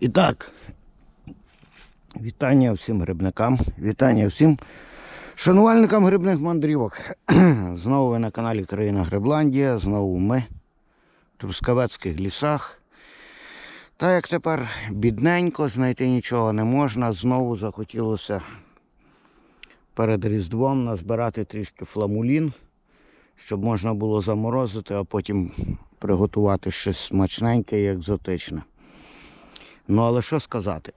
І так, вітання всім грибникам, вітання всім шанувальникам грибних мандрівок. Знову ви на каналі Країна Грибландія, знову ми в Трускавецьких лісах. Та як тепер бідненько, знайти нічого не можна, знову захотілося перед Різдвом назбирати трішки фламулін, щоб можна було заморозити, а потім приготувати щось смачненьке і екзотичне. Ну, але що сказати?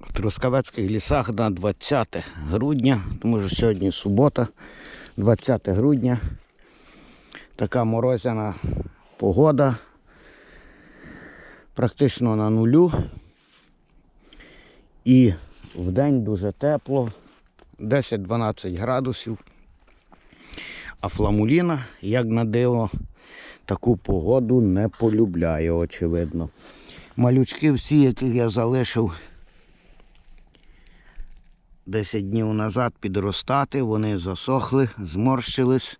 В Трускавецьких лісах на 20 грудня, тому що сьогодні субота, 20 грудня. Така морозяна погода. Практично на нулю. І вдень дуже тепло, 10-12 градусів. А фламуліна, як на диво, таку погоду не полюбляє, очевидно. Малючки всі, яких я залишив 10 днів назад підростати, вони засохли, зморщились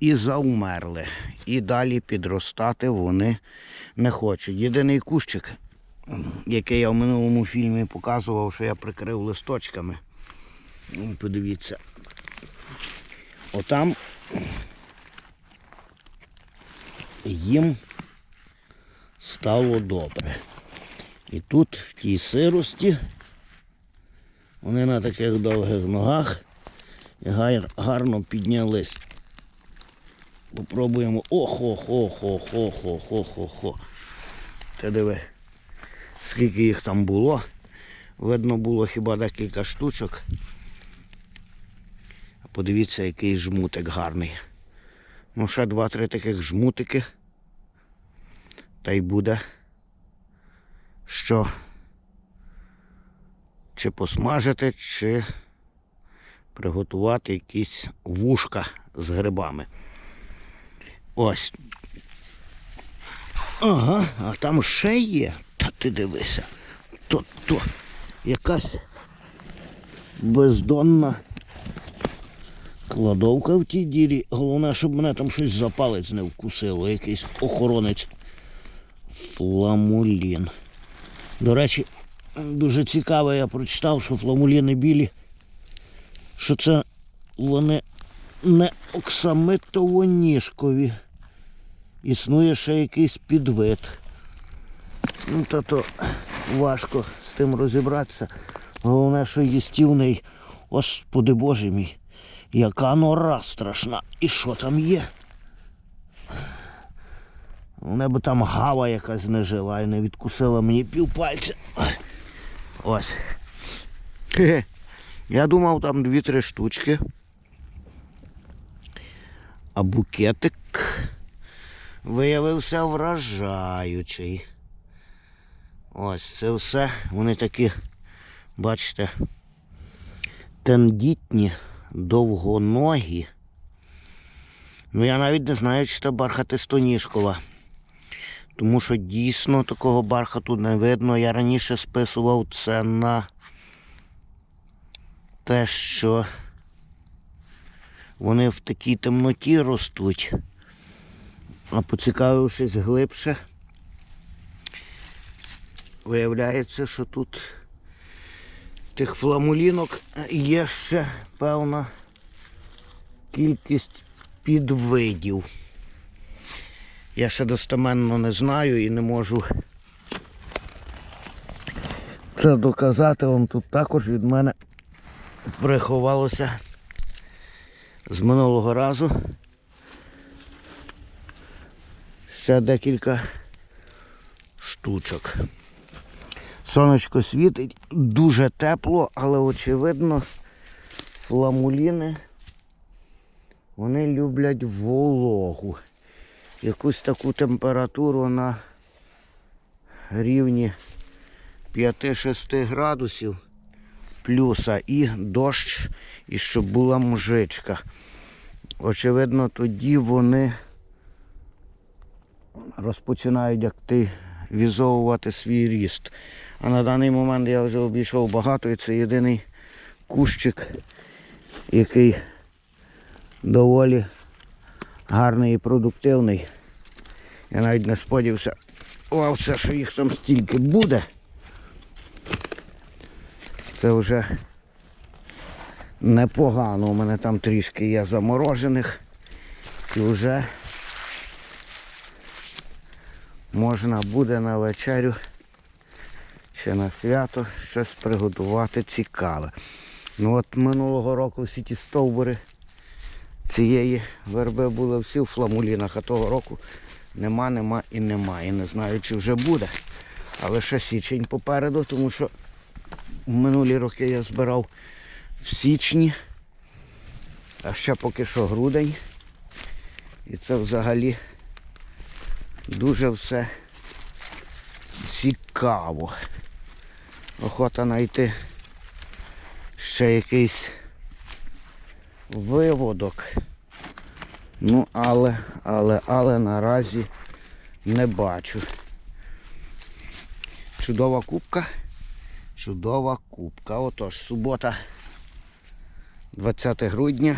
і заумерли. І далі підростати вони не хочуть. Єдиний кущик, який я в минулому фільмі показував, що я прикрив листочками. Ну, Подивіться. Отам їм стало добре. І тут, в тій сирості, вони на таких довгих ногах і гарно піднялись. Попробуємо. Охо-хо-хо-хо-хо-хо-хо-хо. Ти диви, скільки їх там було. Видно було хіба декілька штучок. Подивіться, який жмутик гарний. Ну, ще два-три таких жмутики. Та й буде. Що? Чи посмажити, чи приготувати якісь вушка з грибами. Ось. Ага, а там ще є. Та ти дивися. То, то якась бездонна кладовка в тій дірі. Головне, щоб мене там щось за палець не вкусило. Якийсь охоронець фламулін. До речі, дуже цікаво, я прочитав, що фламуліни білі, що це вони не оксамитово-ніжкові. Існує ще якийсь підвид. Ну, та то важко з тим розібратися. Головне, що їстівний, господи боже мій, яка нора страшна. І що там є? Вона би там гава якась не жила і не відкусила мені півпальця. Ось. Я думав там дві-три штучки. А букетик виявився вражаючий. Ось це все. Вони такі, бачите, тендітні, довгоногі. Ну я навіть не знаю, чи це бархатистоніжкова. Тому що дійсно такого бархату не видно. Я раніше списував це на те, що вони в такій темноті ростуть. А поцікавившись глибше, виявляється, що тут тих фламулінок є ще певна кількість підвидів. Я ще достеменно не знаю і не можу це доказати. Вон тут також від мене приховалося з минулого разу. Ще декілька штучок. Сонечко світить, дуже тепло, але очевидно фламуліни вони люблять вологу. Якусь таку температуру на рівні 5-6 градусів плюса і дощ, і щоб була мжичка. Очевидно, тоді вони розпочинають активізовувати свій ріст. А на даний момент я вже обійшов багато і це єдиний кущик, який доволі гарний і продуктивний. Я навіть не сподівався це, що їх там стільки буде. Це вже непогано. У мене там трішки є заморожених. І вже можна буде на вечерю чи на свято щось приготувати цікаве. Ну от минулого року всі ті стовбури цієї верби були всі в фламулінах, а того року нема, нема і нема. І не знаю, чи вже буде. Але ще січень попереду, тому що в минулі роки я збирав в січні, а ще поки що грудень. І це взагалі дуже все цікаво. Охота знайти ще якийсь виводок. Ну, але, але, але наразі не бачу. Чудова кубка. Чудова кубка. Отож, субота, 20 грудня.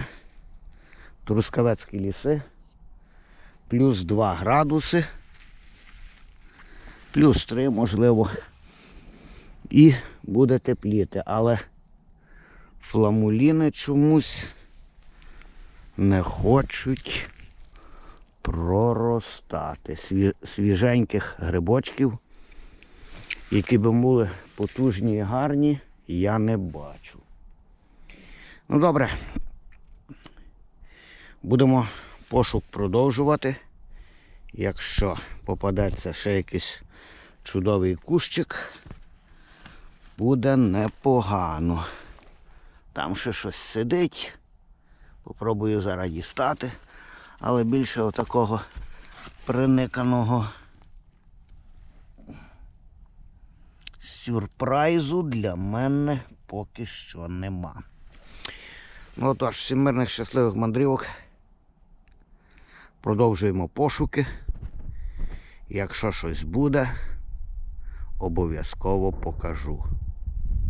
Трускавецькі ліси. Плюс 2 градуси. Плюс 3, можливо. І буде тепліти, але фламуліни чомусь не хочуть проростати. Свіженьких грибочків, які би були потужні і гарні, я не бачу. Ну добре. Будемо пошук продовжувати. Якщо попадеться ще якийсь чудовий кущик, буде непогано. Там ще щось сидить. Попробую зараз дістати, але більше отакого приниканого сюрпризу для мене поки що нема. Ну отож, всім мирних щасливих мандрівок. Продовжуємо пошуки. Якщо щось буде, обов'язково покажу.